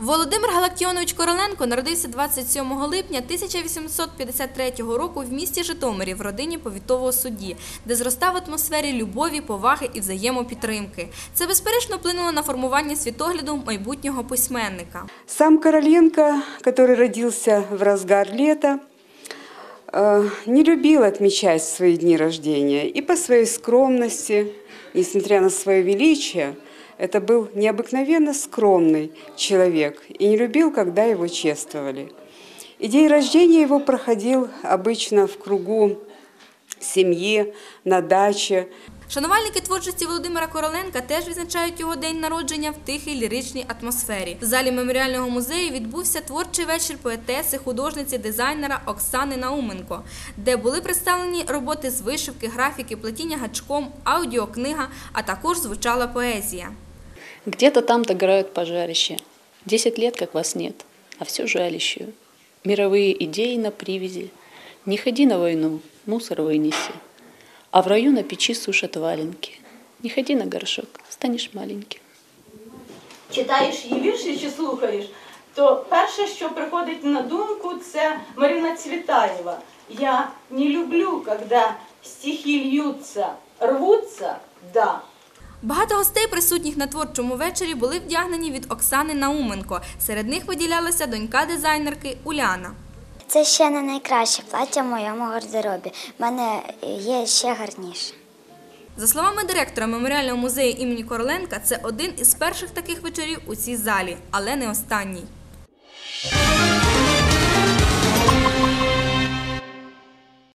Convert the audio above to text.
Володимир Галактіонович Короленко народився 27 липня 1853 року в місті Житомирі в родині повітового судді, де зростав в атмосфері любові, поваги і взаємопідтримки. Це безперечно вплинуло на формування світогляду майбутнього письменника. Сам Короленко, который родился в разгар лета, э, не любил отмечать свои дни рождения. И по своей скромности, несмотря на свое величие, это был необыкновенно скромный человек и не любил, когда его чествовали. И день рождения его проходил обычно в кругу семьи, на даче. Шанувальники творчості Володимира Короленка теж відзначають його день народження в тихій ліричній атмосфері. В залі меморіального музею відбувся творчий вечір поетеси, художниці, дизайнера Оксани Науменко, де були представлені роботи з вишивки, графіки, плетіння гачком, аудіокнига, а також звучала поезія. Где-то там догорают пожарище. Десять лет, как вас нет, а все жалище. Мировые идеи на привязи. Не ходи на войну, мусор вынеси. А в раю на печи сушат валенки. Не ходи на горшок, станешь маленьким. читаєш її вірші чи слухаєш, то перше, що приходить на думку, це Марина Цвітаєва. Я не люблю, когда стихи льются, рвутся, да. Багато гостей, присутніх на творчому вечорі, були вдягнені від Оксани Науменко. Серед них виділялася донька дизайнерки Уляна. Це ще не найкраще плаття в моєму гардеробі. У мене є ще гарніше. За словами директора меморіального музею імені Короленка, це один із перших таких вечорів у цій залі, але не останній.